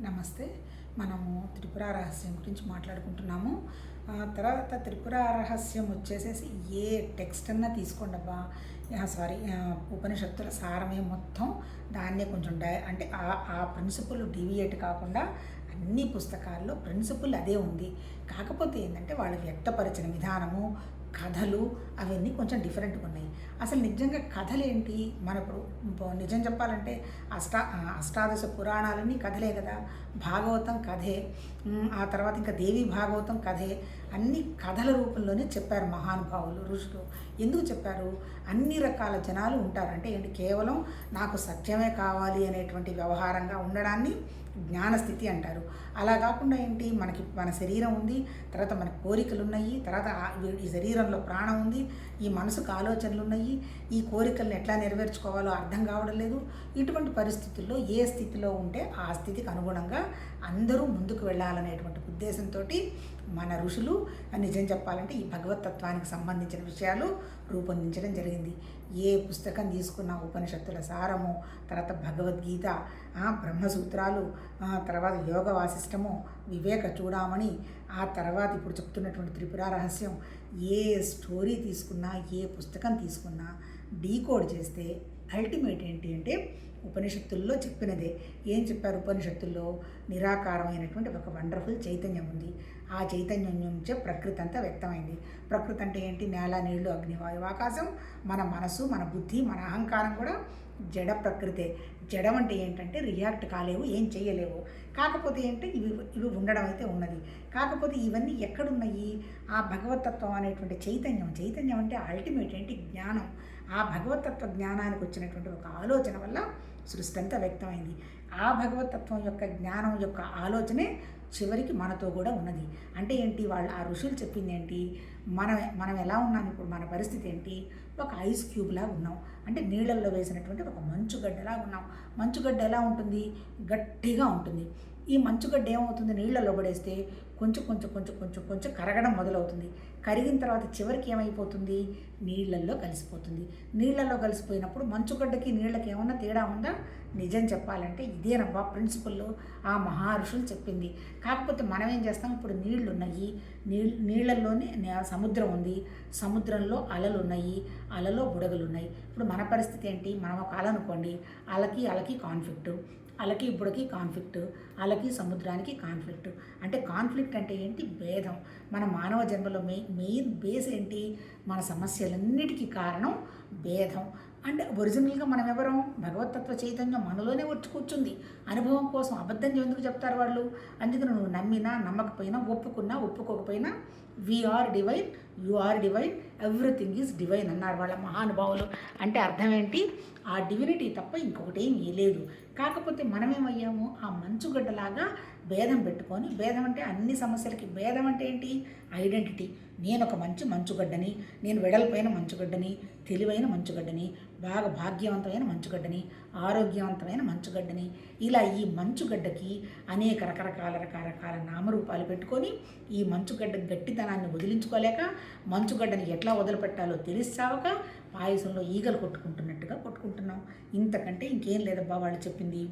నమస్తే. మనము త్రిపుర రహస్యం గురించి మాట్లాడుకుంటున్నాము. ఆ తర్వాత త్రిపుర రహస్యం వచ్చేసేసి ఏ టెక్స్ట్ అన్నా తీసుకోండి అబ్బా. సారీ ఉపనిషత్తుల సారమే మొత్తం. దాన్నే కొంచెం డై అంటే ఆ ఆ ప్రిన్సిపల్ డీవియేట్ కాకుండా అన్ని పుస్తకాల్లో ప్రిన్సిపల్ అదే ఉంది. కాకపోతే ఏంటంటే వాళ్ళు వ్యక్తపరిచిన విధానము కథలు అవన్నీ కొంచెం డిఫరెంట్గా ఉన్నాయి. అసలు నిజంగా కథలు ఏంటి మన నిజం చెప్పాలంటే అష్టా అష్టాదశ పురాణాలన్నీ కథలే కదా. భాగవతం కథే. ఆ తర్వాత ఇంకా దేవి భాగవతం కథే. అన్ని కథల రూపంలోనే చెప్పారు మహానుభావులు ఋషులు. ఎందుకు చెప్పారు? అన్ని రకాల జనాలు ఉంటారు అంటే ఏంటి? కేవలం నాకు సత్యమే కావాలి అనేటువంటి వ్యవహారంగా ఉండడాన్ని జ్ఞానస్థితి అంటారు. అలా కాకుండా ఏంటి? మనకి మన శరీరం ఉంది తర్వాత మన కోరికలు ఉన్నాయి తర్వాత ఈ శరీరంలో ప్రాణం ఉంది ఈ మనసుకు ఆలోచనలు ఉన్నాయి ఈ కోరికలను ఎట్లా నెరవేర్చుకోవాలో అర్థం కావడం లేదు. ఇటువంటి పరిస్థితుల్లో ఏ స్థితిలో ఉంటే ఆ స్థితికి అనుగుణంగా అందరూ ముందుకు వెళ్ళాలనేటువంటి ఉద్దేశంతో మన ఋషులు నిజం చెప్పాలంటే ఈ భగవతత్వానికి సంబంధించిన విషయాలు రూపొందించడం జరిగింది. ఏ పుస్తకం తీసుకున్న ఉపనిషత్తుల సారము తర్వాత భగవద్గీత బ్రహ్మసూత్రాలు తర్వాత యోగ వాసిష్టము వివేక చూడమని ఆ తర్వాత ఇప్పుడు చెప్తున్నటువంటి త్రిపుర రహస్యం ఏ స్టోరీ తీసుకున్నా ఏ పుస్తకం తీసుకున్నా డీకోడ్ చేస్తే అల్టిమేట్ ఏంటి అంటే ఉపనిషత్తుల్లో చెప్పినదే. ఏం చెప్పారు ఉపనిషత్తుల్లో? నిరాకారమైనటువంటి ఒక వండర్ఫుల్ చైతన్యం ఉంది. ఆ చైతన్యం నుంచే ప్రకృతి అంతా వ్యక్తమైంది. ప్రకృతి అంటే ఏంటి? నేల నీళ్ళు అగ్నివాయువు ఆకాశం. మన మనసు మన బుద్ధి మన అహంకారం కూడా జడ ప్రకృతే. జడం అంటే ఏంటంటే రియాక్ట్ కాలేవు ఏం చేయలేవు కాకపోతే ఏంటంటే ఇవి ఇవి ఉండడం అయితే ఉన్నది. కాకపోతే ఇవన్నీ ఎక్కడున్నాయి? ఆ భగవతత్వం అనేటువంటి చైతన్యం. చైతన్యం అంటే అల్టిమేట్ ఏంటి? జ్ఞానం. ఆ భగవతత్వ జ్ఞానానికి వచ్చినటువంటి ఒక ఆలోచన వల్ల సృష్టి అంతా వ్యక్తమైంది. ఆ భగవతత్వం యొక్క జ్ఞానం యొక్క ఆలోచనే చివరికి మనతో కూడా ఉన్నది. అంటే ఏంటి? వాళ్ళు ఆ ఋషులు చెప్పింది ఏంటి? మనం మనం ఎలా ఉన్నాం? ఇప్పుడు మన పరిస్థితి ఏంటి? ఒక ఐస్ క్యూబ్లా ఉన్నాం. అంటే నీళ్ళల్లో వేసినటువంటి ఒక మంచుగడ్డలా ఉన్నాం. మంచుగడ్డ ఎలా ఉంటుంది? గట్టిగా ఉంటుంది. ఈ మంచుగడ్డ ఏమవుతుంది? నీళ్ళల్లో పడేస్తే కొంచెం కొంచెం కొంచెం కొంచెం కొంచెం కరగడం మొదలవుతుంది. కరిగిన తర్వాత చివరికి ఏమైపోతుంది? నీళ్ళల్లో కలిసిపోతుంది. నీళ్ళల్లో కలిసిపోయినప్పుడు మంచుగడ్డకి నీళ్ళకి ఏమన్నా తేడా ఉందా? నిజం చెప్పాలంటే ఇదేనబ్బా ప్రిన్సిపల్లో ఆ మహర్షులు చెప్పింది. కాకపోతే మనం ఏం చేస్తాం? ఇప్పుడు నీళ్ళు ఉన్నాయి నీళ్ళ నీళ్ళల్లోనే సముద్రం ఉంది. సముద్రంలో అలలు ఉన్నాయి అలలో బుడగలు ఉన్నాయి ఇప్పుడు మన పరిస్థితి ఏంటి? మనం ఒక అల అనుకోండి అలకి అలకి కాన్ఫ్లిక్ట్ అలకి ఇప్పుడుకి కాన్ఫ్లిక్ట్ అలకి సముద్రానికి కాన్ఫ్లిక్ట్ అంటే కాన్ఫ్లిక్ట్ అంటే ఏంటి? భేదం. మన మానవ జన్మలో మెయిన్ మెయిన్ బేస్ ఏంటి? మన సమస్యలన్నిటికీ కారణం భేదం. అంటే ఒరిజినల్గా మనం ఎవరం భగవతత్వ చైతన్యం మనలోనే వచ్చి కూర్చుంది. అనుభవం కోసం అబద్ధం ఎందుకు చెప్తారు వాళ్ళు? అందుకని నువ్వు నమ్మినా నమ్మకపోయినా ఒప్పుకున్నా ఒప్పుకోకపోయినా we are divine you are divine everything is divine అన్నారు వాళ్ళ మహానుభావులు. అంటే అర్థం ఏంటి ఆ డివినిటీ తప్ప ఇంకొకటి ఏమీ లేదు. కాకపోతే మనమేమయ్యాము? ఆ మంచుగడ్డలాగా భేదం పెట్టుకొని భేదం అంటే అన్ని సమస్యలకి భేదం అంటే ఏంటి? ఐడెంటిటీ నేను ఒక మంచి మంచుగడ్డని నేను వెడల్పైన మంచుగడ్డని తెలివైన మంచుగడ్డని బాగా భాగ్యవంతమైన మంచుగడ్డని ఆరోగ్యవంతమైన మంచుగడ్డని ఇలా ఈ మంచుగడ్డకి అనేక రకరకాల రకరకాల నామరూపాలు పెట్టుకొని ఈ మంచుగడ్డ గట్టితనాన్ని వదిలించుకోలేక మంచుగడ్డని ఎట్లా వదిలిపెట్టాలో తెలిసావక పాయసంలో ఈగలు కొట్టుకుంటున్నట్టుగా కొట్టుకుంటున్నాం ఇంతకంటే ఇంకేం లేదబ్బా వాళ్ళు చెప్పింది.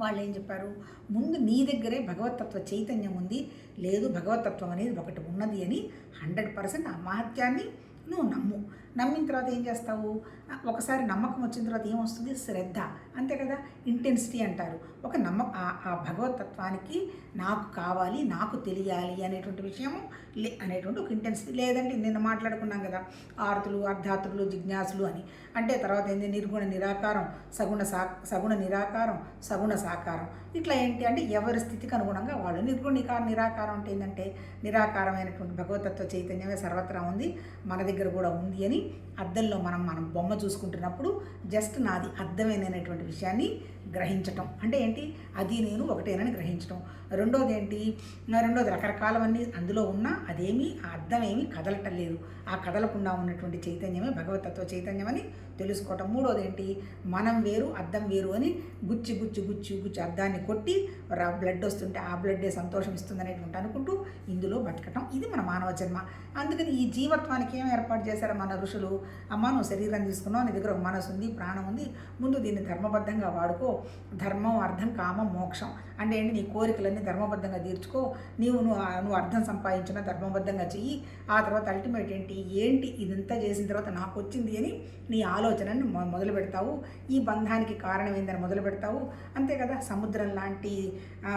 వాళ్ళు ఏం చెప్పారు? ముందు నీ దగ్గరే భగవతత్వ చైతన్యం ఉంది. లేదు భగవతత్వం అనేది ఒకటి ఉన్నది అని హండ్రెడ్ పర్సెంట్ ఆ మహత్యాన్ని నువ్వు నమ్ము. నమ్మిన తర్వాత ఏం చేస్తావు? ఒకసారి నమ్మకం వచ్చిన తర్వాత ఏమొస్తుంది శ్రద్ధ. అంతే కదా? ఇంటెన్సిటీ అంటారు. ఒక నమ్మ ఆ- భగవతత్వానికి నాకు కావాలి నాకు తెలియాలి అనేటువంటి విషయము లే అనేటువంటి ఒక ఇంటెన్సిటీ. లేదంటే నిన్న మాట్లాడుకున్నాం కదా ఆర్తులు అర్ధాతులు జిజ్ఞాసులు అని. అంటే తర్వాత ఏంటి నిర్గుణ నిరాకారం సగుణ సా సగుణ నిరాకారం సగుణ సాకారం. ఇట్లా ఏంటి అంటే ఎవరి స్థితికి అనుగుణంగా వాళ్ళు నిర్గుణికార నిరాకారం అంటే ఏంటంటే నిరాకారమైనటువంటి భగవతత్వ చైతన్యమే సర్వత్రా ఉంది మన దగ్గర కూడా ఉంది అని అద్దంలో మనం మనం బొమ్మ చూసుకుంటున్నప్పుడు జస్ట్ నాది అర్థమేననేటువంటి విషయాన్ని గ్రహించటం. అంటే ఏంటి? అది నేను ఒకటేనని గ్రహించటం. రెండోది ఏంటి రెండోది రకరకాలవన్నీ అందులో ఉన్నా అదేమీ ఆ అర్థమేమీ కదలటం లేదు. ఆ కదలకుండా ఉన్నటువంటి చైతన్యమే భగవతత్వ చైతన్యం అని తెలుసుకోవటం. మూడోది ఏంటి మనం వేరు అర్థం వేరు అని గుచ్చి గుచ్చి గుచ్చి గుచ్చి అద్దాన్ని కొట్టి బ్లడ్ వస్తుంటే ఆ బ్లడ్డే సంతోషం ఇస్తుంది అనేటువంటి అనుకుంటూ ఇందులో బతకటం. ఇది మన మానవ జన్మ. అందుకని ఈ జీవత్వానికి ఏం ఏర్పాటు చేశారు మన ఋషులు? అమ్మ నువ్వు శరీరం తీసుకున్నావు నీ దగ్గర ఒక మనసు ఉంది ప్రాణం ఉంది ముందు దీన్ని ధర్మబద్ధంగా వాడుకో ధర్మం అర్థం కామం మోక్షం. అంటే ఏంటి నీ కోరికలన్నీ ధర్మబద్ధంగా తీర్చుకో. నీవు నువ్వు నువ్వు అర్థం సంపాదించిన ధర్మబద్ధంగా చెయ్యి. ఆ తర్వాత అల్టిమేట్ ఏంటి? ఏంటి ఇదంతా చేసిన తర్వాత నాకు వచ్చింది అని నీ ఆలోచనని మొదలు పెడతావు. ఈ బంధానికి కారణం ఏందని మొదలు పెడతావు. అంతే కదా? సముద్రం లాంటి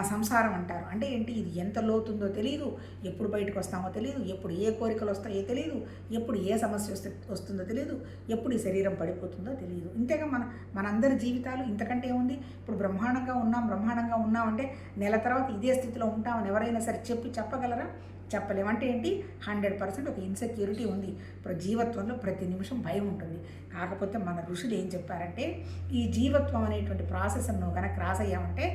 సంసారం అంటారు. అంటే ఏంటి? ఇది ఎంత లోతుందో తెలియదు ఎప్పుడు బయటకు వస్తామో తెలియదు ఎప్పుడు ఏ కోరికలు వస్తాయో తెలియదు ఎప్పుడు ఏ సమస్య వస్తే వస్తుందో తెలియదు ఎప్పుడు ఈ శరీరం పడిపోతుందో తెలియదు ఇంతేగా మన మనందరి జీవితాలు ఇంతకంటే ఏముంది? ఇప్పుడు బ్రహ్మాండంగా ఉన్నాం బ్రహ్మాండంగా ఉన్నామంటే నెల తర్వాత ఇదే స్థితిలో ఉంటామని ఎవరైనా సరే చెప్పి చెప్పగలరా? చెప్పలేము అంటే ఏంటి? హండ్రెడ్ పర్సెంట్ ఒక ఇన్సెక్యూరిటీ ఉంది. ఇప్పుడు జీవత్వంలో ప్రతి నిమిషం భయం ఉంటుంది. కాకపోతే మన ఋషులు ఏం చెప్పారంటే ఈ జీవత్వం అనేటువంటి ప్రాసెస్ నువ్వు కనుక క్రాస్ అయ్యామంటే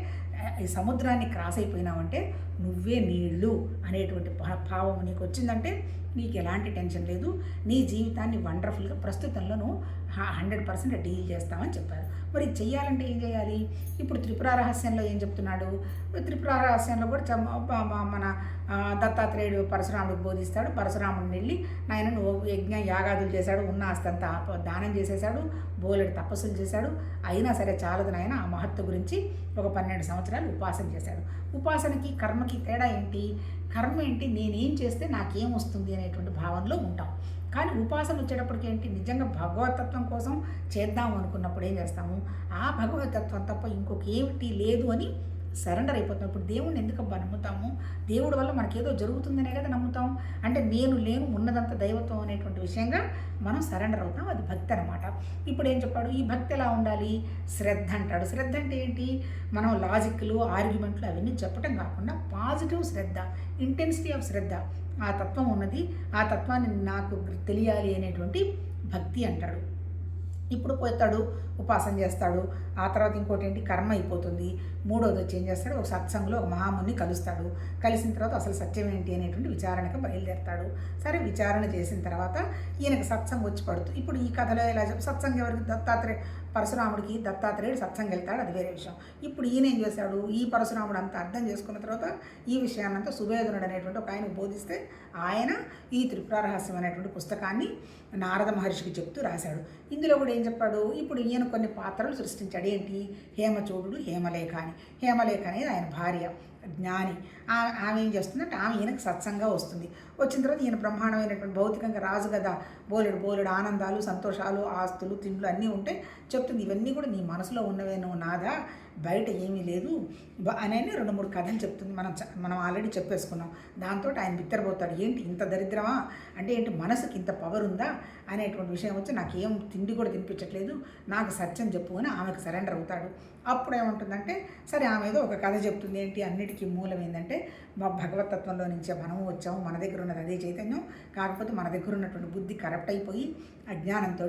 ఈ సముద్రాన్ని క్రాస్ అయిపోయినావంటే నువ్వే నీళ్ళు అనేటువంటి భావం నీకు వచ్చిందంటే నీకు ఎలాంటి టెన్షన్ లేదు. నీ జీవితాన్ని వండర్ఫుల్గా ప్రస్తుతంలో నువ్వు హండ్రెడ్ పర్సెంట్ డీల్ చేస్తామని చెప్పారు. మరి చెయ్యాలంటే ఏం చేయాలి? ఇప్పుడు త్రిపుర రహస్యంలో ఏం చెప్తున్నాడు? త్రిపుర రహస్యంలో కూడా మన దత్తాత్రేయుడు పరశురాముడికి బోధిస్తాడు. పరశురాముడిని వెళ్ళి నాయన నువ్వు యజ్ఞ యాగాదులు చేశాడు ఉన్న ఆస్తంతా దానం చేసేశాడు బోలెడు తపస్సులు చేశాడు. అయినా సరే చాలదు నాయన ఆ మహత్వ గురించి ఒక పన్నెండు సంవత్సరాలు ఉపాసన చేశాడు. ఉపాసనకి కర్మకి తేడా ఏంటి? కర్మ ఏంటి? నేనేం చేస్తే నాకేం వస్తుంది అనేటువంటి భావనలో ఉంటాం. కానీ ఉపాసన వచ్చేటప్పటికి ఏంటి? నిజంగా భగవతత్వం కోసం చేద్దాం అనుకున్నప్పుడు ఏం చేస్తాము? ఆ భగవతత్వం తప్ప ఇంకొక ఏమిటి లేదు అని సరెండర్ అయిపోతాం. ఇప్పుడు దేవుణ్ణి ఎందుకు అబ్బా నమ్ముతాము? దేవుడి వల్ల మనకేదో జరుగుతుందనే కదా నమ్ముతాం. అంటే నేను లేను ఉన్నదంతా దైవత్వం అనేటువంటి విషయంగా మనం సరెండర్ అవుతాం. అది భక్తి అనమాట ఇప్పుడు ఏం చెప్పాడు? ఈ భక్తి ఎలా ఉండాలి? శ్రద్ధ అంటాడు. శ్రద్ధ అంటే ఏంటి? మనం లాజిక్లు ఆర్గ్యుమెంట్లు అవన్నీ చెప్పటం కాకుండా పాజిటివ్ శ్రద్ధ ఇంటెన్సిటీ ఆఫ్ శ్రద్ధ. ఆ తత్వం ఉన్నది. ఆ తత్వాన్ని నాకు తెలియాలి అనేటువంటి భక్తి అంటాడు. ఇప్పుడు పోతాడు. ఉపాసన చేస్తాడు. ఆ తర్వాత ఇంకోటి ఏంటి? కర్మ అయిపోతుంది. మూడోది వచ్చి ఏం చేస్తాడు? ఒక సత్సంగంలో ఒక మహాముని కలుస్తాడు. కలిసిన తర్వాత అసలు సత్యం ఏంటి అనేటువంటి విచారణకు బయలుదేరతాడు. సరే విచారణ చేసిన తర్వాత ఈయనకు సత్సంగం వచ్చి పడుతుంది ఇప్పుడు ఈ కథలో ఎలా సత్సంగం ఎవరికి దత్తాత్రేయ పరశురాముడికి దత్తాత్రేయుడు సత్సంగం వెళ్తాడు. అది వేరే విషయం. ఇప్పుడు ఈయన ఏం చేశాడు ఈ పరశురాముడు అంతా అర్థం చేసుకున్న తర్వాత ఈ విషయాన్నంతా సువేదనుడు అనేటువంటి ఒక ఆయన బోధిస్తే ఆయన ఈ త్రిపుర రహస్యం అనేటువంటి పుస్తకాన్ని నారద మహర్షికి చెప్తూ రాశాడు. ఇందులో కూడా ఏం చెప్పాడు? ఇప్పుడు ఈయన కొన్ని పాత్రలు సృష్టించాడు. ఏంటి? హేమచోడు హేమలేఖ అని. హేమలేఖ అనేది ఆయన భార్య జ్ఞాని. ఆమె ఏం చేస్తుందంటే ఆమె ఈయనకు సత్సంగా వస్తుంది. వచ్చిన తర్వాత ఈయన బ్రహ్మాండమైనటువంటి భౌతికంగా రాజు కదా. బోలెడు బోలెడు ఆనందాలు సంతోషాలు ఆస్తులు తిండ్లు అన్నీ ఉంటే చెప్తుంది. ఇవన్నీ కూడా నీ మనసులో ఉన్నవే నువ్వు నాదా? బయట ఏమీ లేదు. బ- అని రెండు మూడు కథలు చెప్తుంది. మనం మనం ఆల్రెడీ చెప్పేసుకున్నాం. దాంతో ఆయన బిత్తరపోతాడు. ఏంటి ఇంత దరిద్రమా? అంటే ఏంటి మనసుకి ఇంత పవర్ ఉందా? అనేటువంటి విషయం వచ్చి నాకు ఏం తిండి కూడా తినిపించట్లేదు. నాకు సత్యం చెప్పు అని ఆమెకు సరెండర్ అవుతాడు. అప్పుడు ఏముంటుందంటే సరే ఆమె ఏదో ఒక కథ చెప్తుంది. ఏంటి? అన్నిటికీ మూలం ఏంటంటే మా భగవతత్వంలో నుంచే మనము వచ్చాము. మన దగ్గర ఉన్నది అదే చైతన్యం. కాకపోతే మన దగ్గర ఉన్నటువంటి బుద్ధి కరప్ట్ అయిపోయి అజ్ఞానంతో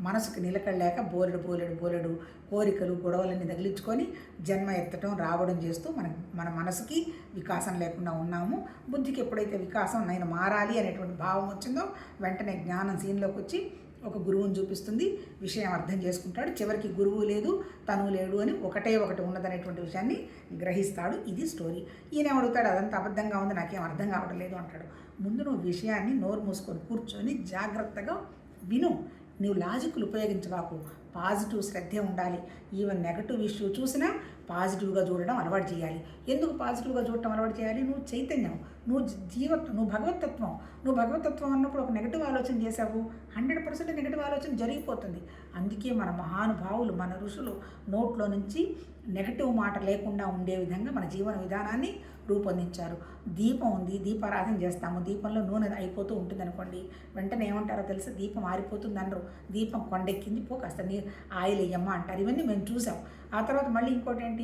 మనసుకు నిలకడలేక బోలెడు బోలెడు బోలెడు కోరికలు గొడవలన్నీ తగిలించుకొని జన్మ ఎత్తడం రావడం చేస్తూ మన మన మనసుకి వికాసం లేకుండా ఉన్నాము. బుద్ధికి ఎప్పుడైతే వికాసం నేను మారాలి అనేటువంటి భావం వచ్చిందో వెంటనే జ్ఞానం సీన్లోకి వచ్చి ఒక గురువుని చూపిస్తుంది. విషయం అర్థం చేసుకుంటాడు. చివరికి గురువు లేదు తను లేడు అని ఒకటే ఒకటి ఉన్నదనేటువంటి విషయాన్ని గ్రహిస్తాడు. ఇది స్టోరీ. ఈయన అడుగుతాడు? అదంతా అబద్ధంగా ఉంది నాకేం అర్థం కావడం లేదు అంటాడు. ముందు నువ్వు విషయాన్ని నోరు మూసుకొని కూర్చొని జాగ్రత్తగా విను నువ్వు లాజిక్లు ఉపయోగించబాకు. పాజిటివ్ శ్రద్ధే ఉండాలి. ఈవెన్ నెగటివ్ ఇష్యూ చూసినా పాజిటివ్గా చూడడం అలవాటు చేయాలి. ఎందుకు పాజిటివ్గా చూడటం అలవాటు చేయాలి? నువ్వు చైతన్యం నువ్వు జీవత్వం నువ్వు భగవతత్వం నువ్వు భగవతత్వం అన్నప్పుడు ఒక నెగటివ్ ఆలోచన చేశావు. హండ్రెడ్ పర్సెంట్ నెగటివ్ ఆలోచన జరిగిపోతుంది. అందుకే మన మహానుభావులు మన ఋషులు నోట్లో నుంచి నెగటివ్ మాట లేకుండా ఉండే విధంగా మన జీవన విధానాన్ని రూపొందించారు. దీపం ఉంది దీపారాధన చేస్తాము. దీపంలో నూనె అయిపోతూ ఉంటుంది అనుకోండి వెంటనే ఏమంటారో తెలుసా? దీపం ఆరిపోతుంది అనరు దీపం కొండెక్కింది పో కాస్త నీరు ఆయిల్ వేయమ్మా అంటారు. ఇవన్నీ మేము చూసాం. ఆ తర్వాత మళ్ళీ ఇంకోటి ఏంటి?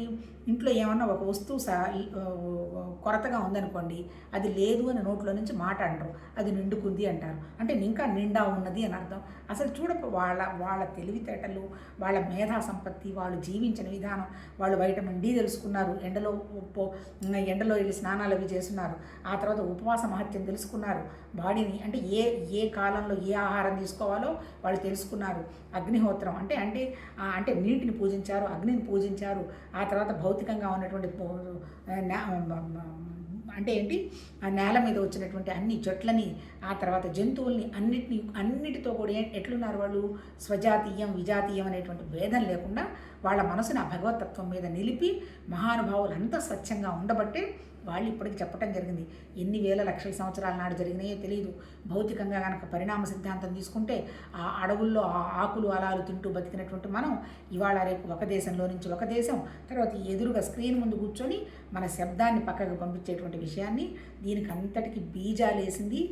ఇంట్లో ఏమన్నా ఒక వస్తువు సా కొరతగా ఉందనుకోండి అది లేదు అని నోట్లో నుంచి మాట అంటారు అది నిండుకుంది అంటారు. అంటే ఇంకా నిండా ఉన్నది అని అర్థం. అసలు చూడ వాళ్ళ వాళ్ళ తెలివితేటలు వాళ్ళ మేధా సంపత్తి వాళ్ళు జీవించిన విధానం వాళ్ళు వైటమిన్ డి తెలుసుకున్నారు ఎండలో పో- ఎండలో వెళ్ళి స్నానాలు అవి చేస్తున్నారు ఆ తర్వాత ఉపవాస మహత్యం తెలుసుకున్నారు బాడీని అంటే ఏ ఏ కాలంలో ఏ ఆహారం తీసుకోవాలో వాళ్ళు తెలుసుకున్నారు. అగ్నిహోత్రం అంటే అంటే అంటే నీటిని పూజించారు అగ్నిని పూజించారు ఆ తర్వాత భౌతికంగా ఉన్నటువంటి పో- అంటే ఏంటి? ఆ నేల మీద వచ్చినటువంటి అన్ని చెట్లని ఆ తర్వాత జంతువుల్ని అన్నిటిని అన్నిటితో కూడా ఎట్లున్నారు వాళ్ళు? స్వజాతీయం విజాతీయం అనేటువంటి భేదం లేకుండా వాళ్ళ మనసుని ఆ భగవతత్వం మీద నిలిపి మహానుభావులు అంతా స్వచ్ఛంగా ఉండబట్టే వాళ్ళు ఇప్పటికి చెప్పటం జరిగింది. ఎన్ని వేల లక్షల సంవత్సరాల నాడు జరిగినాయో తెలియదు భౌతికంగా కనుక పరిణామ సిద్ధాంతం తీసుకుంటే ఆ అడవుల్లో ఆ ఆకులు అలాలు తింటూ బతికినటువంటి మనం ఇవాళ రేపు ఒక దేశంలో నుంచి ఒక దేశం తర్వాత ఎదురుగా స్క్రీన్ ముందు కూర్చొని మన శబ్దాన్ని పక్కకు పంపించేటువంటి విషయాన్ని దీనికి అంతటికి బీజాలు వేసింది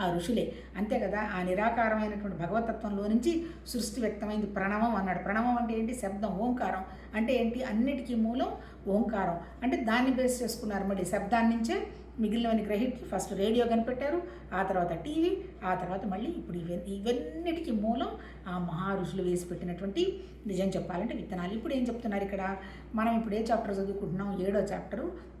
ఆ ఋషులే. అంతే కదా ఆ నిరాకారమైనటువంటి భగవతత్వంలో నుంచి సృష్టి వ్యక్తమైంది. ప్రణవం అన్నాడు. ప్రణవం అంటే ఏంటి? శబ్దం ఓంకారం. అంటే ఏంటి? అన్నిటికీ మూలం ఓంకారం. అంటే దాన్ని బేస్ చేసుకున్నారు మళ్ళీ శబ్దాన్ని నుంచే మిగిలినవని గ్రహించి ఫస్ట్ రేడియో కనిపెట్టారు. ఆ తర్వాత టీవీ ఆ తర్వాత మళ్ళీ ఇప్పుడు ఇవన్నీ ఇవన్నిటికీ మూలం ఆ మహా ఋషులు వేసి పెట్టినటువంటి నిజం చెప్పాలంటే విత్తనాలు. ఇప్పుడు ఏం చెప్తున్నారు ఇక్కడ? మనం ఇప్పుడు ఏ చాప్టర్ చదువుకుంటున్నాం? ఏడో చాప్టరు.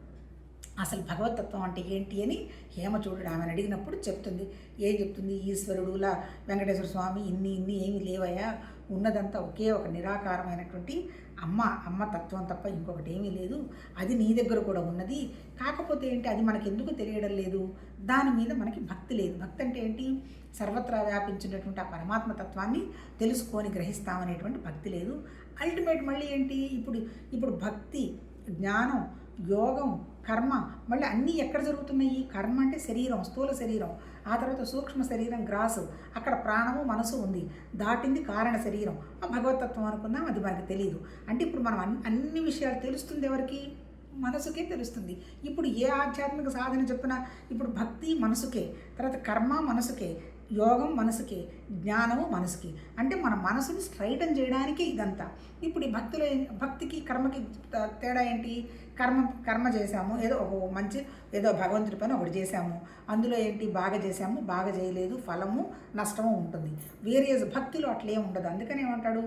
అసలు భగవతత్వం అంటే ఏంటి అని హేమ హేమచూడు ఆమెను అడిగినప్పుడు చెప్తుంది. ఏం చెప్తుంది? ఈశ్వరుడులా వెంకటేశ్వర స్వామి ఇన్ని ఇన్ని ఏమి లేవయ్యా. ఉన్నదంతా ఒకే ఒక నిరాకారమైనటువంటి అమ్మ అమ్మ తత్వం తప్ప ఇంకొకటి ఏమీ లేదు. అది నీ దగ్గర కూడా ఉన్నది. కాకపోతే ఏంటి? అది మనకి ఎందుకు తెలియడం లేదు? దాని మీద మనకి భక్తి లేదు. భక్తి అంటే ఏంటి? సర్వత్రా వ్యాపించినటువంటి ఆ పరమాత్మ తత్వాన్ని తెలుసుకొని గ్రహిస్తామనేటువంటి భక్తి లేదు. అల్టిమేట్ మళ్ళీ ఏంటి? ఇప్పుడు ఇప్పుడు భక్తి జ్ఞానం యోగం కర్మ. మళ్ళీ అన్నీ ఎక్కడ జరుగుతున్నాయి? కర్మ అంటే శరీరం స్థూల శరీరం. ఆ తర్వాత సూక్ష్మ శరీరం గ్రాసు. అక్కడ ప్రాణము మనసు ఉంది. దాటింది కారణ శరీరం. ఆ భగవతత్వం అనుకుందాం అది మనకి తెలియదు అంటే ఇప్పుడు మనం అన్ని అన్ని విషయాలు తెలుస్తుంది ఎవరికి? మనసుకే తెలుస్తుంది. ఇప్పుడు ఏ ఆధ్యాత్మిక సాధన చెప్పినా ఇప్పుడు భక్తి మనసుకే తర్వాత కర్మ మనసుకే. యోగం మనసుకి జ్ఞానము మనసుకి. అంటే మన మనసుని స్ట్రైటన్ చేయడానికి ఇదంతా. ఇప్పుడు ఈ భక్తుల భక్తికి కర్మకి త- తేడా ఏంటి? కర్మ కర్మ చేశాము ఏదో ఒక మంచి ఏదో భగవంతుడి పైన ఒకటి చేశాము. అందులో ఏంటి? బాగా చేశాము బాగా చేయలేదు ఫలము నష్టము ఉంటుంది. వేరియస్ భక్తిలో అట్లే ఉండదు. అందుకని ఏమంటాడు?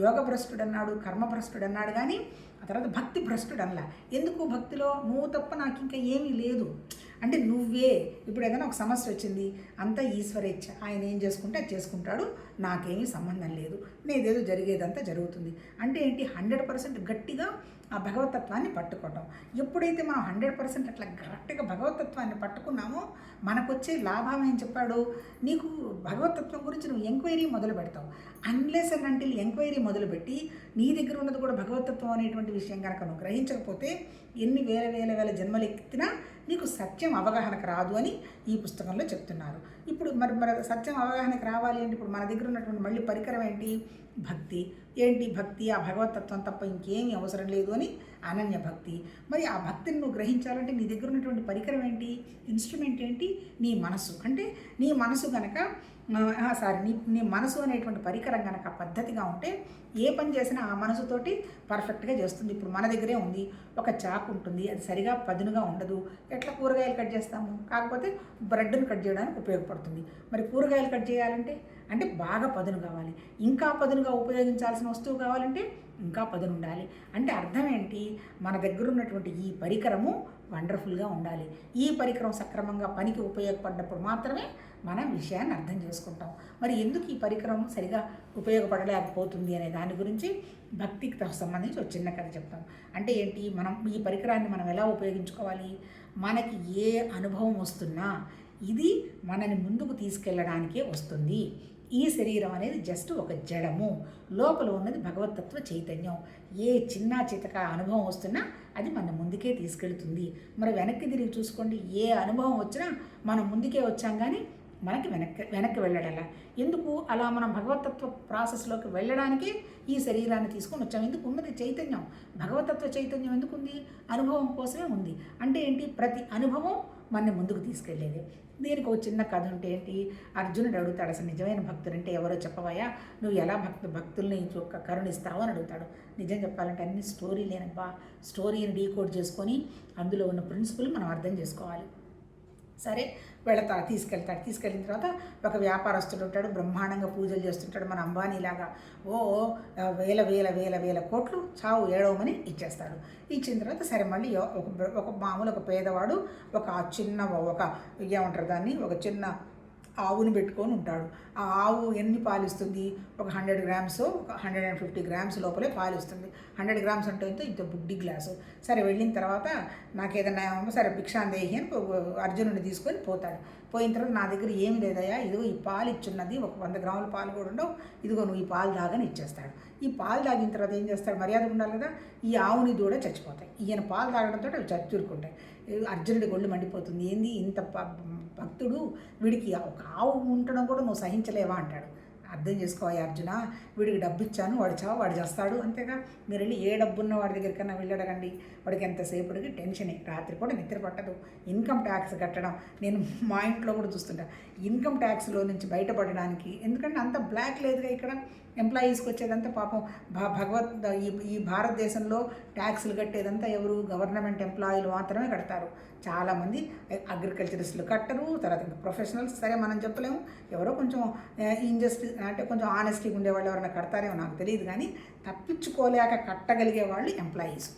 యోగ భ్రష్టుడు అన్నాడు కర్మ భ్రష్టుడు అన్నాడు కానీ ఆ తర్వాత భక్తి భ్రష్టుడు అనలా ఎందుకు భక్తిలో? నువ్వు తప్ప నాకు ఇంకా ఏమీ లేదు. అంటే నువ్వే. ఇప్పుడు ఏదైనా ఒక సమస్య వచ్చింది అంతా ఈశ్వరేచ్ఛ. ఆయన ఏం చేసుకుంటే అది చేసుకుంటాడు. నాకేమీ సంబంధం లేదు. నేదేదో జరిగేదంతా జరుగుతుంది. అంటే ఏంటి? హండ్రెడ్ పర్సెంట్ గట్టిగా ఆ భగవతత్వాన్ని పట్టుకోవటం. ఎప్పుడైతే మనం హండ్రెడ్ పర్సెంట్ అట్లా కరెక్ట్గా భగవతత్వాన్ని పట్టుకున్నామో మనకొచ్చే లాభం ఏం చెప్పాడు? నీకు భగవతత్వం గురించి నువ్వు ఎంక్వైరీ మొదలు పెడతావు. అన్లెస్ అండ్ అంటిల్ ఎంక్వైరీ మొదలుపెట్టి నీ దగ్గర ఉన్నది కూడా భగవతత్వం అనేటువంటి విషయం కనుక నువ్వు గ్రహించకపోతే ఎన్ని వేల వేల వేల జన్మలు ఎక్కినా నీకు సత్యం అవగాహనకు రాదు అని ఈ పుస్తకంలో చెప్తున్నారు. ఇప్పుడు మరి మరి సత్యం అవగాహనకు రావాలి అంటే ఇప్పుడు మన దగ్గర ఉన్నటువంటి మళ్ళీ పరికరం ఏంటి? భక్తి. ఏంటి భక్తి? ఆ భగవతత్వం తప్ప ఇంకేమీ అవసరం లేదు అని అనన్య భక్తి. మరి ఆ భక్తిని నువ్వు గ్రహించాలంటే నీ దగ్గర ఉన్నటువంటి పరికరం ఏంటి? ఇన్స్ట్రుమెంట్ ఏంటి? నీ మనసు అంటే నీ మనసు గనక సారీ నీ నీ మనసు అనేటువంటి పరికరం కనుక పద్ధతిగా ఉంటే ఏ పని చేసినా ఆ మనసుతోటి పర్ఫెక్ట్గా చేస్తుంది. ఇప్పుడు మన దగ్గరే ఉంది. ఒక చాకు ఉంటుంది. అది సరిగా పదునుగా ఉండదు. ఎట్లా కూరగాయలు కట్ చేస్తాము? కాకపోతే బ్రెడ్ను కట్ చేయడానికి ఉపయోగపడుతుంది. మరి కూరగాయలు కట్ చేయాలంటే? అంటే బాగా పదును కావాలి. ఇంకా పదునుగా ఉపయోగించాల్సిన వస్తువు కావాలంటే ఇంకా పదును ఉండాలి. అంటే అర్థం ఏంటి? మన దగ్గర ఉన్నటువంటి ఈ పరికరము వండర్ఫుల్గా ఉండాలి. ఈ పరికరం సక్రమంగా పనికి ఉపయోగపడినప్పుడు మాత్రమే మనం విషయాన్ని అర్థం చేసుకుంటాం. మరి ఎందుకు ఈ పరికరం సరిగా ఉపయోగపడలేకపోతుంది అనే దాని గురించి భక్తికి సంబంధించి ఒక చిన్న కథ చెప్తాం. అంటే ఏంటి? మనం ఈ పరికరాన్ని మనం ఎలా ఉపయోగించుకోవాలి? మనకి ఏ అనుభవం వస్తున్నా ఇది మనని ముందుకు తీసుకెళ్ళడానికే వస్తుంది. ఈ శరీరం అనేది జస్ట్ ఒక జడము. లోపల ఉన్నది భగవతత్వ చైతన్యం. ఏ చిన్న చితక అనుభవం వస్తున్నా అది మన ముందుకే తీసుకెళ్తుంది. మరి వెనక్కి తిరిగి చూసుకోండి. ఏ అనుభవం వచ్చినా మనం ముందుకే వచ్చాం కానీ మనకి వెనక్కి వెనక్కి వెళ్ళడలా. ఎందుకు? అలా మనం భగవతత్వ ప్రాసెస్లోకి వెళ్ళడానికి ఈ శరీరాన్ని తీసుకొని వచ్చాం. ఎందుకు? ఉన్నది చైతన్యం. భగవతత్వ చైతన్యం ఎందుకు ఉంది అనుభవం కోసమే ఉంది. అంటే ఏంటి? ప్రతి అనుభవం మన ముందుకు తీసుకెళ్ళేది. దీనికి ఒక చిన్న కథ ఉంటే ఏంటి? అర్జునుడు అడుగుతాడు అసలు నిజమైన భక్తుడు అంటే ఎవరో చెప్పవయ్యా? నువ్వు ఎలా భక్తు భక్తుల్ని చొక్క కరుణిస్తావు? అని అడుగుతాడు. నిజం చెప్పాలంటే అన్ని స్టోరీ లేనబ్బా. స్టోరీని డీకోడ్ చేసుకొని అందులో ఉన్న ప్రిన్సిపల్ మనం అర్థం చేసుకోవాలి. సరే వెళతాడు తీసుకెళ్తాడు. తీసుకెళ్ళిన తర్వాత ఒక వ్యాపారస్తుడు ఉంటాడు బ్రహ్మాండంగా పూజలు చేస్తుంటాడు మన అంబానీలాగా ఓ వేల వేల వేల వేల కోట్లు చావు ఏడవమని ఇచ్చేస్తాడు. ఇచ్చిన తర్వాత సరే మళ్ళీ ఒక ఒక మామూలు ఒక పేదవాడు ఒక చిన్న ఒక ఏమంటారు దాన్ని ఒక చిన్న ఆవుని పెట్టుకొని ఉంటాడు. ఆ ఆవు ఎన్ని పాలు ఇస్తుంది ఒక హండ్రెడ్ గ్రామ్స్ ఒక హండ్రెడ్ అండ్ ఫిఫ్టీ గ్రామ్స్ లోపలే పాలు ఇస్తుంది హండ్రెడ్ గ్రామ్స్ అంటే ఇంత ఇంత బుడ్డి గ్లాసు. సరే వెళ్ళిన తర్వాత నాకు ఏదైనా సరే భిక్షాందేహి అని అర్జునుడిని తీసుకొని పోతాడు. పోయిన తర్వాత నా దగ్గర ఏమి లేదయ్యా ఇదిగో ఈ పాలు ఇచ్చున్నది ఒక వంద గ్రాముల పాలు కూడా ఉండవు. ఇదిగో నువ్వు ఈ పాలు దాగని ఇచ్చేస్తాడు. ఈ పాలు తాగిన తర్వాత ఏం చేస్తాడు? మర్యాద ఉండాలి కదా? ఈ ఆవుని దూడ చచ్చిపోతాయి. ఈయన పాలు తాగడంతో అవి చచ్చురుకుంటాయి. అర్జునుడి గొళ్ళు మండిపోతుంది. ఏంది ఇంత భక్తుడు వీడికి ఒక ఆవు ఉండడం కూడా నువ్వు సహించలేవా అంటాడు. అర్థం చేసుకోవాలి అర్జున వీడికి డబ్బు ఇచ్చాను వాడు చావు వాడు చేస్తాడు అంతేగా. మీరు వెళ్ళి ఏ డబ్బు ఉన్న వాడి దగ్గరికన్నా వెళ్ళడగండి. వాడికి ఎంతసేపటికి టెన్షనే రాత్రి కూడా నిద్ర పట్టదు. ఇన్కమ్ ట్యాక్స్ కట్టడం నేను మా ఇంట్లో కూడా చూస్తుంటా. ఇన్కమ్ ట్యాక్స్లో నుంచి బయటపడడానికి ఎందుకంటే అంత బ్లాక్ లేదుగా ఇక్కడ. ఎంప్లాయీస్కి వచ్చేదంతా పాపం భ- భగవత్ ఈ ఈ భారతదేశంలో ట్యాక్స్లు కట్టేదంతా ఎవరు? గవర్నమెంట్ ఎంప్లాయీలు మాత్రమే కడతారు. చాలామంది అగ్రికల్చరిస్టులు కట్టరు తర్వాత ఇంకా ప్రొఫెషనల్స్ సరే మనం చెప్పలేము. ఎవరో కొంచెం ఇంజస్టి అంటే కొంచెం ఆనెస్టీగా ఉండేవాళ్ళు ఎవరైనా కడతారేమో నాకు తెలియదు కానీ తప్పించుకోలేక కట్టగలిగే వాళ్ళు ఎంప్లాయీస్.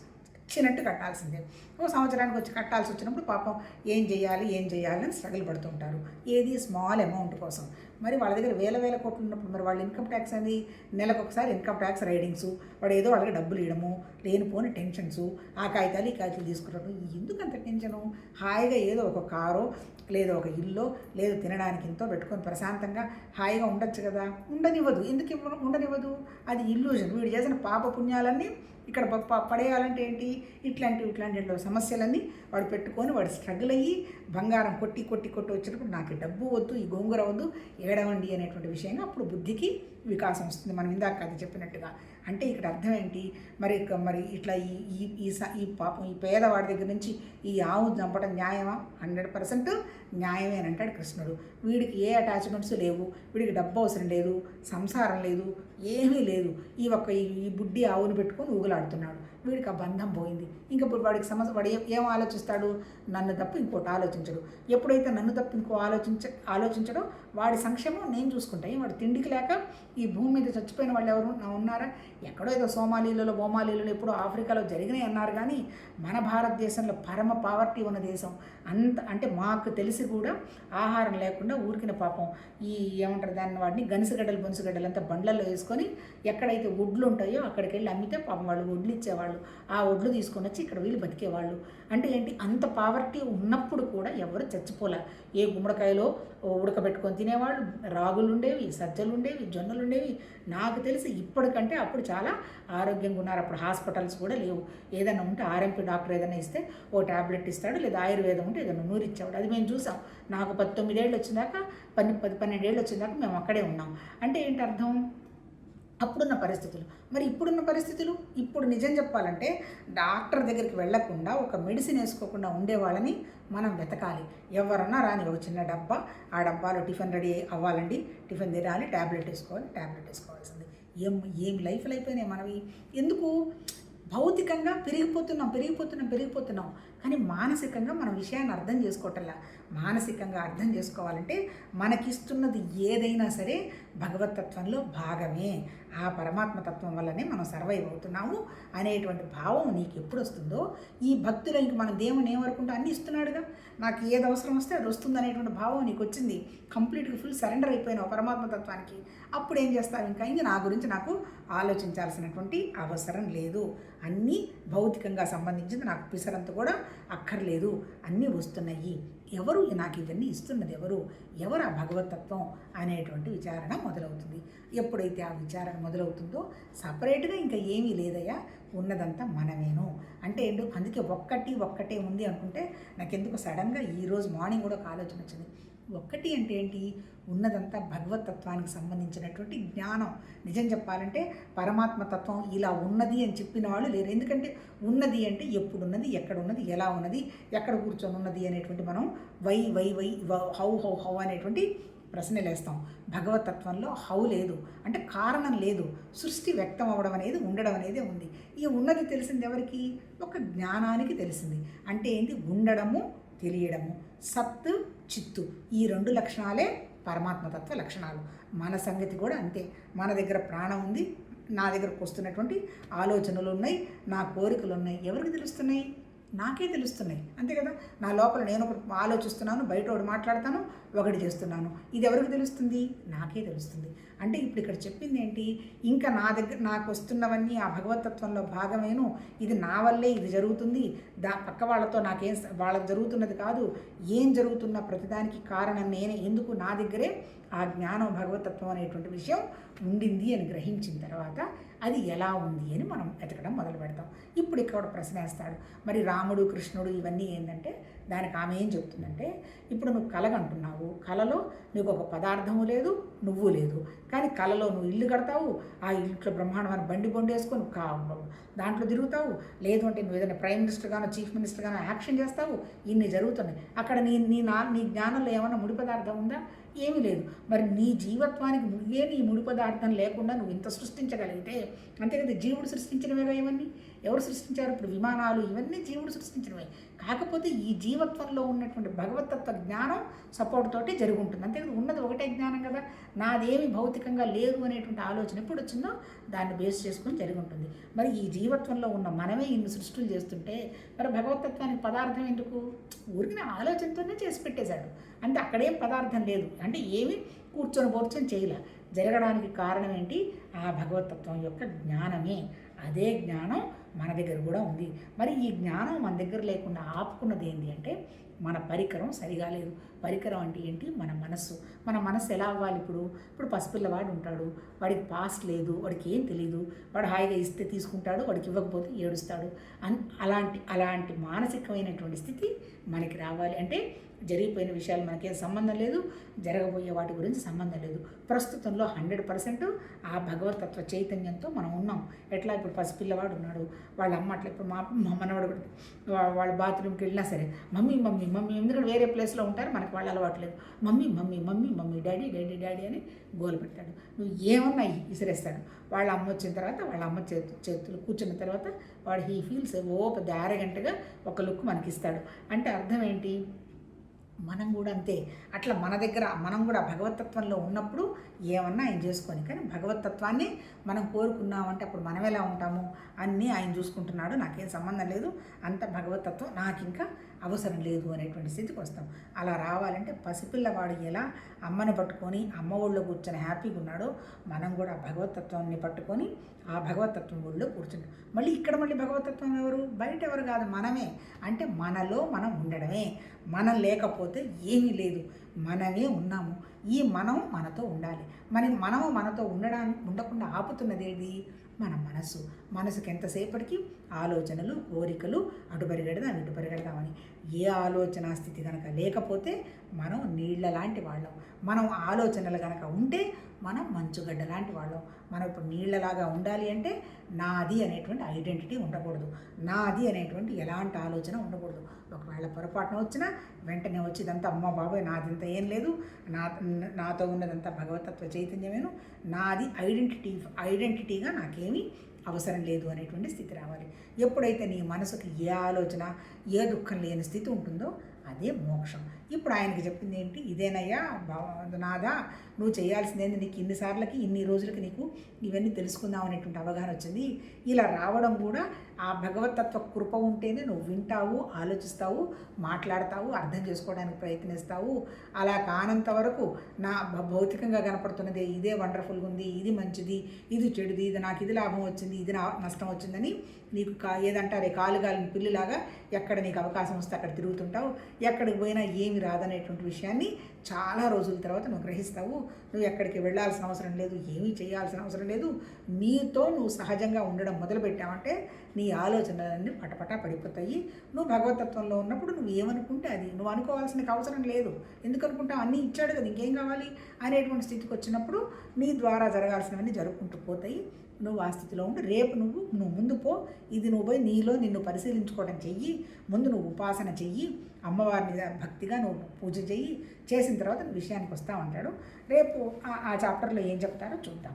వచ్చినట్టు కట్టాల్సిందే. ఓ సంవత్సరానికి వచ్చి కట్టాల్సి వచ్చినప్పుడు పాపం ఏం చేయాలి ఏం చేయాలి అని స్ట్రగుల్ పడుతుంటారు ఏది స్మాల్ అమౌంట్ కోసం. మరి వాళ్ళ దగ్గర వేల వేల కోట్లు ఉన్నప్పుడు మరి వాళ్ళ ఇన్కమ్ ట్యాక్స్ అనేది నెలకు ఒకసారి ఇన్కమ్ ట్యాక్స్ రైడింగ్స్ వాడు ఏదో వాళ్ళకి డబ్బులు ఇవ్వడము లేనిపోని టెన్షన్స్ ఆ కాగితాలు ఈ కాగితాలు తీసుకురావడం ఎందుకు అంత టెన్షను? హాయిగా ఏదో ఒక కారో లేదా ఒక ఇల్లు లేదు తినడానికి ఎంతో పెట్టుకొని ప్రశాంతంగా హాయిగా ఉండొచ్చు కదా. ఉండనివ్వదు. ఎందుకు ఇవ్వ- ఉండనివ్వదు. అది ఇల్యూజన్ వీడు చేసిన పాప పుణ్యాలన్నీ ఇక్కడ ప- పడేయాలంటే ఏంటి? ఇట్లాంటి ఇట్లాంటి సమస్యలన్నీ వాడు పెట్టుకొని వాడు స్ట్రగుల్ అయ్యి బంగారం కొట్టి కొట్టి కొట్టి వచ్చినప్పుడు నాకు డబ్బు వద్దు ఈ గోంగూర వద్దు ఏడవండి అనేటువంటి విషయంగా అప్పుడు బుద్ధికి వికాసం వస్తుంది. మనం ఇందాక అది చెప్పినట్టుగా అంటే ఇక్కడ అర్థం ఏంటి మరి మరి ఇట్లా ఈ ఈ ఈ స- ఈ పాపం ఈ పేదవాడి దగ్గర నుంచి ఈ ఆవు చంపడం న్యాయమా? హండ్రెడ్ పర్సెంట్ న్యాయమే అని అంటాడు కృష్ణుడు. వీడికి ఏ అటాచ్మెంట్స్ లేవు? వీడికి డబ్బు అవసరం లేదు సంసారం లేదు ఏమీ లేదు. ఈ ఒక్క ఈ ఈ బుడ్డి ఆవును పెట్టుకొని ఊగులాడుతున్నాడు. వీడికి ఆ బంధం పోయింది. ఇంకా ఇప్పుడు వాడికి సమస్య వాడు ఏం ఆలోచిస్తాడు? నన్ను తప్ప ఇంకోటి ఆలోచించడు. ఎప్పుడైతే నన్ను తప్ప ఇంకో ఆలోచించ ఆలోచించడో వాడి సంక్షేమం నేను చూసుకుంటాను వాడు తిండికి లేక ఈ భూమి మీద చచ్చిపోయిన వాళ్ళు ఎవరు నా- ఉన్నారా? ఎక్కడో ఏదో సోమాలీలలో బోమాలీలలో ఎప్పుడో ఆఫ్రికాలో జరిగినాయి అన్నారు కానీ మన భారతదేశంలో పరమ పావర్టీ ఉన్న దేశం. అంత అంటే మాకు తెలిసి కూడా ఆహారం లేకుండా ఊరికిన పాపం. ఈ ఏమంటారు దాన్ని వాడిని? గనిసగడ్డలు బొనుసుగడ్డలు అంతా బండ్లలో వేసుకొని ఎక్కడైతే ఒడ్లు ఉంటాయో అక్కడికి వెళ్ళి అమ్మితే పాపం వాళ్ళు ఒడ్లు ఇచ్చేవాళ్ళు ఆ ఒడ్లు తీసుకొని వచ్చి ఇక్కడ వీళ్ళు బతికేవాళ్ళు. అంటే ఏంటి? అంత పావర్టీ ఉన్నప్పుడు కూడా ఎవరు చచ్చిపోలే. ఏ గుమ్మడికాయలో ఉడకబెట్టుకొని తినేవాళ్ళు? రాగులు ఉండేవి సజ్జలు ఉండేవి జొన్నలు ఉండేవి నాకు తెలిసి ఇప్పటికంటే అప్పుడు చాలా ఆరోగ్యంగా ఉన్నారు. అప్పుడు హాస్పిటల్స్ కూడా లేవు. ఏదైనా ఉంటే ఆర్ఎంపీ డాక్టర్ ఏదైనా ఇస్తే ఓ టాబ్లెట్ ఇస్తాడు లేదా ఆయుర్వేదం ఉంటే ఏదైనా నూరు ఇచ్చేవాడు. అది మేము చూసాం. నాకు పంతొమ్మిదేళ్ళు వచ్చిందాక పని పది పన్నెండేళ్ళు వచ్చిందాక మేము అక్కడే ఉన్నాం. అంటే ఏంటి అర్థం? అప్పుడున్న పరిస్థితులు. మరి ఇప్పుడున్న పరిస్థితులు? ఇప్పుడు నిజం చెప్పాలంటే డాక్టర్ దగ్గరికి వెళ్ళకుండా ఒక మెడిసిన్ వేసుకోకుండా ఉండేవాళ్ళని మనం వెతకాలి. ఎవరన్నా రాని ఒక చిన్న డబ్బా ఆ డబ్బాలో టిఫిన్ రెడీ అవ్వాలండి. టిఫిన్ తినాలి ట్యాబ్లెట్ వేసుకోవాలి ట్యాబ్లెట్ వేసుకోవాల్సింది. ఏం ఏం లైఫ్లు అయిపోయినాయి మనవి? ఎందుకు? భౌతికంగా పెరిగిపోతున్నాం పెరిగిపోతున్నాం పెరిగిపోతున్నాం. కానీ మానసికంగా మన విషయాన్ని అర్థం చేసుకోవటంలా. మానసికంగా అర్థం చేసుకోవాలంటే మనకిస్తున్నది ఏదైనా సరే భగవతత్వంలో భాగమే. ఆ పరమాత్మ తత్వం వల్లనే మనం సర్వైవ్ అవుతున్నాము అనేటువంటి భావం నీకు ఎప్పుడు వస్తుందో ఈ భక్తులు ఇంక దేవుని ఏమనుకుంటూ అన్ని ఇస్తున్నాడుగా. నాకు ఏది అవసరం వస్తే అది వస్తుంది అనేటువంటి భావం నీకు వచ్చింది కంప్లీట్గా ఫుల్ సరెండర్ అయిపోయినావు పరమాత్మ తత్వానికి. అప్పుడు ఏం చేస్తావు ఇంకా? ఇంకా నా గురించి నాకు ఆలోచించాల్సినటువంటి అవసరం లేదు. అన్నీ భౌతికంగా సంబంధించింది. నాకు పిసరంత కూడా అక్కర్లేదు అన్నీ వస్తున్నాయి. ఎవరు నాకు ఇవన్నీ ఇస్తున్నది ఎవరు? ఎవరు ఆ భగవతత్వం? అనేటువంటి విచారణ మొదలవుతుంది. ఎప్పుడైతే ఆ విచారణ మొదలవుతుందో సపరేట్గా ఇంకా ఏమీ లేదయ్యా ఉన్నదంతా మనమేను. అంటే ఏంటో అందుకే ఒక్కటి ఒక్కటే ఉంది అనుకుంటే నాకెందుకు సడన్గా ఈరోజు మార్నింగ్ కూడా ఒక ఆలోచన వచ్చింది. ఒక్కటి అంటే ఏంటి? ఉన్నదంతా భగవతత్వానికి సంబంధించినటువంటి జ్ఞానం. నిజం చెప్పాలంటే పరమాత్మ తత్వం ఇలా ఉన్నది అని చెప్పిన వాళ్ళు లేరు. ఎందుకంటే ఉన్నది అంటే ఎప్పుడున్నది ఎక్కడ ఉన్నది ఎలా ఉన్నది ఎక్కడ కూర్చొని ఉన్నది అనేటువంటి మనం వై వై వై వ- హౌ హౌ హౌ అనేటువంటి ప్రశ్నలేస్తాం భగవతత్వంలో హౌ లేదు. అంటే కారణం లేదు. సృష్టి వ్యక్తం అవ్వడం అనేది ఉండడం అనేది ఉంది. ఈ ఉన్నది తెలిసింది ఎవరికి? ఒక జ్ఞానానికి తెలిసింది. అంటే ఏంటి ఉండడము తెలియడము. సత్ చిత్తు. ఈ రెండు లక్షణాలే పరమాత్మతత్వ లక్షణాలు. మన సంగతి కూడా అంతే. మన దగ్గర ప్రాణం ఉంది నా దగ్గరకు వస్తున్నటువంటి ఆలోచనలు ఉన్నాయి నా కోరికలు ఉన్నాయి. ఎవరికి తెలుస్తున్నాయి? నాకే తెలుస్తున్నాయి. అంతే కదా? నా లోపల నేను ఒకటి ఆలోచిస్తున్నాను బయట ఒకటి మాట్లాడతాను ఒకటి చేస్తున్నాను. ఇది ఎవరికి తెలుస్తుంది? నాకే తెలుస్తుంది. అంటే ఇప్పుడు ఇక్కడ చెప్పింది ఏంటి? ఇంకా నా దగ్గర నాకు వస్తున్నవన్నీ ఆ భగవతత్వంలో భాగమేను. ఇది నా వల్లే ఇది జరుగుతుంది. దా పక్క వాళ్ళతో నాకేం వాళ్ళకి జరుగుతున్నది కాదు. ఏం జరుగుతున్న ప్రతిదానికి కారణం నేనే. ఎందుకు? నా దగ్గరే ఆ జ్ఞానం భగవతత్వం అనేటువంటి విషయం ఉండింది అని గ్రహించిన తర్వాత అది ఎలా ఉంది అని మనం వెతకడం మొదలు పెడతాం ఇప్పుడు ఇక్కడ ప్రశ్న వేస్తాడు. మరి రాముడు కృష్ణుడు ఇవన్నీ ఏంటంటే దానికి ఆమె ఏం చెప్తుందంటే ఇప్పుడు నువ్వు కలగంటున్నావు. కలలో నీకు ఒక పదార్థము లేదు నువ్వు లేదు. కానీ కలలో నువ్వు ఇల్లు కడతావు. ఆ ఇంట్లో బ్రహ్మాండమైన బండి బొండి వేసుకొని కా దాంట్లో తిరుగుతావు. లేదు అంటే నువ్వు ఏదైనా ప్రైమ్ మినిస్టర్ గానో చీఫ్ మినిస్టర్ గానో యాక్షన్ చేస్తావు. ఇన్ని జరుగుతున్నాయి. అక్కడ నీ నీ నా నీ జ్ఞానంలో ఏమైనా ముడి పదార్థం ఉందా? ఏమీ లేదు. మరి నీ జీవత్వానికి నువ్వే నీ ముడి పదార్థం లేకుండా నువ్వు ఇంత సృష్టించగలిగితే అంతే కదా జీవుడు సృష్టించినవేగా ఇవన్నీ? ఎవరు సృష్టించారు? ఇప్పుడు విమానాలు ఇవన్నీ జీవుడు సృష్టించినవే. కాకపోతే ఈ జీవత్వంలో ఉన్నటువంటి భగవతత్వ జ్ఞానం సపోర్ట్ తోటి జరుగుంటుంది. అంతే కదా? ఉన్నది ఒకటే జ్ఞానం కదా. నాదేమి భౌతికంగా లేదు అనేటువంటి ఆలోచన ఎప్పుడు వచ్చిందో దాన్ని బేస్ చేసుకుని జరుగుంటుంది. మరి ఈ జీవత్వంలో ఉన్న మనమే ఇన్ని సృష్టిలు చేస్తుంటే మరి భగవతత్వానికి పదార్థం ఎందుకు? ఊరికి ఆలోచనతోనే చేసి పెట్టేశాడు. అంటే అక్కడేం పదార్థం లేదు. అంటే ఏమి కూర్చొని కూర్చొని చేయలే. జరగడానికి కారణం ఏంటి? ఆ భగవతత్వం యొక్క జ్ఞానమే. అదే జ్ఞానం మన దగ్గర కూడా ఉంది. మరి ఈ జ్ఞానం మన దగ్గర లేకుండా ఆపుకున్నది ఏంటి అంటే మన పరికరం సరిగా లేదు. పరికరం అంటే ఏంటి? మన మనస్సు. మన మనస్సు ఎలా అవ్వాలి ఇప్పుడు? ఇప్పుడు పసిపిల్లవాడు ఉంటాడు. వాడికి పాస్ లేదు. వాడికి ఏం తెలియదు వాడు హాయిగా ఇస్తే తీసుకుంటాడు. వాడికి ఇవ్వకపోతే ఏడుస్తాడు. అన్ అలాంటి అలాంటి మానసికమైనటువంటి స్థితి మనకి రావాలి. అంటే జరిగిపోయిన విషయాలు మనకేం సంబంధం లేదు జరగబోయే వాటి గురించి సంబంధం లేదు. ప్రస్తుతంలో హండ్రెడ్ పర్సెంట్ ఆ భగవతత్వ చైతన్యంతో మనం ఉన్నాం. ఎట్లా ఇప్పుడు పసిపిల్లవాడు ఉన్నాడు వాళ్ళ అమ్మ అట్లా ఇప్పుడు మా మనవాడు వాళ్ళ బాత్రూమ్కి వెళ్ళినా సరే మమ్మీ మమ్మీ మమ్మీ ఎందుకంటే వేరే ప్లేస్లో ఉంటారు మనకి వాళ్ళు అలవాటు లేదు. Mummy mummy mummy mummy daddy daddy daddy అని గోలు పెడతాడు. నువ్వు ఏమన్నా విసిరేస్తాడు వాళ్ళ అమ్మ వచ్చిన తర్వాత వాళ్ళ అమ్మ చేతు చేతులు కూర్చున్న తర్వాత వాడు హీ ఫీల్స్ ఓ పెద్ద అరగంటగా ఒక లుక్ మనకి ఇస్తాడు అంటే అర్థం ఏంటి? మనం కూడా అంతే. అట్లా మన దగ్గర మనం కూడా భగవతత్వంలో ఉన్నప్పుడు ఏమన్నా ఆయన చేసుకొని కానీ భగవతత్వాన్ని మనం కోరుకున్నామంటే అప్పుడు మనం ఎలా ఉంటాము? అన్నీ ఆయన చూసుకుంటున్నాడు నాకేం సంబంధం లేదు అంత భగవతత్వం నాకు ఇంకా అవసరం లేదు అనేటువంటి స్థితికి వస్తాం. అలా రావాలంటే పసిపిల్లవాడు ఎలా అమ్మను పట్టుకొని అమ్మ ఒళ్ళో కూర్చొని హ్యాపీగా ఉన్నాడో మనం కూడా భగవతత్వాన్ని పట్టుకొని ఆ భగవతత్వం ఒళ్ళో కూర్చుంటాం. మళ్ళీ ఇక్కడ మళ్ళీ భగవతత్వం ఎవరు? బయట ఎవరు కాదు మనమే. అంటే మనలో మనం ఉండడమే. మనం లేకపోతే ఏమీ లేదు. మనమే ఉన్నాము. ఈ మనం మనతో ఉండాలి. మరి మనము మనతో ఉండడానికి ఉండకుండా ఆపుతున్నది ఏది మన మనసు. మనసుకి ఎంతసేపటికి? ఆలోచనలు కోరికలు అటు పరిగెడదాం ఇటు పరిగెడదామని. ఏ ఆలోచన స్థితి కనుక లేకపోతే మనం నీళ్ళ లాంటి వాళ్ళం. మనం ఆలోచనలు కనుక ఉంటే మనం మంచుగడ్డ లాంటి వాళ్ళం. మనం ఇప్పుడు నీళ్ళలాగా ఉండాలి అంటే నాది అనేటువంటి ఐడెంటిటీ ఉండకూడదు. నాది అనేటువంటి ఎలాంటి ఆలోచన ఉండకూడదు. ఒకవేళ పొరపాటున వచ్చినా వెంటనే వచ్చి ఇదంతా అమ్మ బాబాయ్ నాదంతా ఏం లేదు. నా నాతో ఉన్నదంతా భగవతత్వ చైతన్యమేను. నాది ఐడెంటిటీ ఐడెంటిటీగా నాకేమీ అవసరం లేదు అనేటువంటి స్థితి రావాలి. ఎప్పుడైతే నీ మనసుకి ఏ ఆలోచన ఏ దుఃఖం లేని స్థితి ఉంటుందో అదే మోక్షం. ఇప్పుడు ఆయనకి చెప్పింది ఏంటి? ఇదేనయ్యా నాదా నువ్వు చేయాల్సిందేంది నీకు ఇన్నిసార్లకి ఇన్ని రోజులకి నీకు ఇవన్నీ తెలుసుకుందాం అనేటువంటి అవగాహన వచ్చింది. ఇలా రావడం కూడా ఆ భగవతత్వ కృప ఉంటేనే నువ్వు వింటావు ఆలోచిస్తావు మాట్లాడతావు అర్థం చేసుకోవడానికి ప్రయత్నిస్తావు. అలా కానంత వరకు నా భౌతికంగా కనపడుతున్నది ఇదే వండర్ఫుల్గా ఉంది ఇది మంచిది ఇది చెడుది ఇది నాకు ఇది లాభం వచ్చింది ఇది నా నష్టం వచ్చిందని నీకు కా ఏదంటారే కాలుగాలిన పిల్లిలాగా ఎక్కడ నీకు అవకాశం వస్తే అక్కడ తిరుగుతుంటావు. ఎక్కడికి పోయినా ఏమి రాదనేటువంటి విషయాన్ని చాలా రోజుల తర్వాత నువ్వు గ్రహిస్తావు. నువ్వు ఎక్కడికి వెళ్ళాల్సిన అవసరం లేదు ఏమీ చేయాల్సిన అవసరం లేదు. నీతో నువ్వు సహజంగా ఉండడం మొదలుపెట్టావంటే నీ ఆలోచనలన్నీ పటపటా పడిపోతాయి. నువ్వు భగవతత్వంలో ఉన్నప్పుడు నువ్వు ఏమనుకుంటే అది. నువ్వు అనుకోవాల్సిన అవసరం లేదు. ఎందుకు అనుకుంటావు? అన్నీ ఇచ్చాడు కదా ఇంకేం కావాలి? అనేటువంటి స్థితికి వచ్చినప్పుడు నీ ద్వారా జరగాల్సినవన్నీ జరుపుకుంటూ పోతాయి. నువ్వు ఆ స్థితిలో ఉండి. రేపు నువ్వు నువ్వు ముందు పో. ఇది నువ్వు పోయి నీలో నిన్ను పరిశీలించుకోవడం చెయ్యి. ముందు నువ్వు ఉపాసన చెయ్యి. అమ్మవారిని భక్తిగా నువ్వు పూజ చెయ్యి. చేసిన తర్వాత విషయానికి వస్తూ ఉంటాడు రేపు ఆ- ఆ చాప్టర్లో ఏం చెప్తారో చూద్దాం.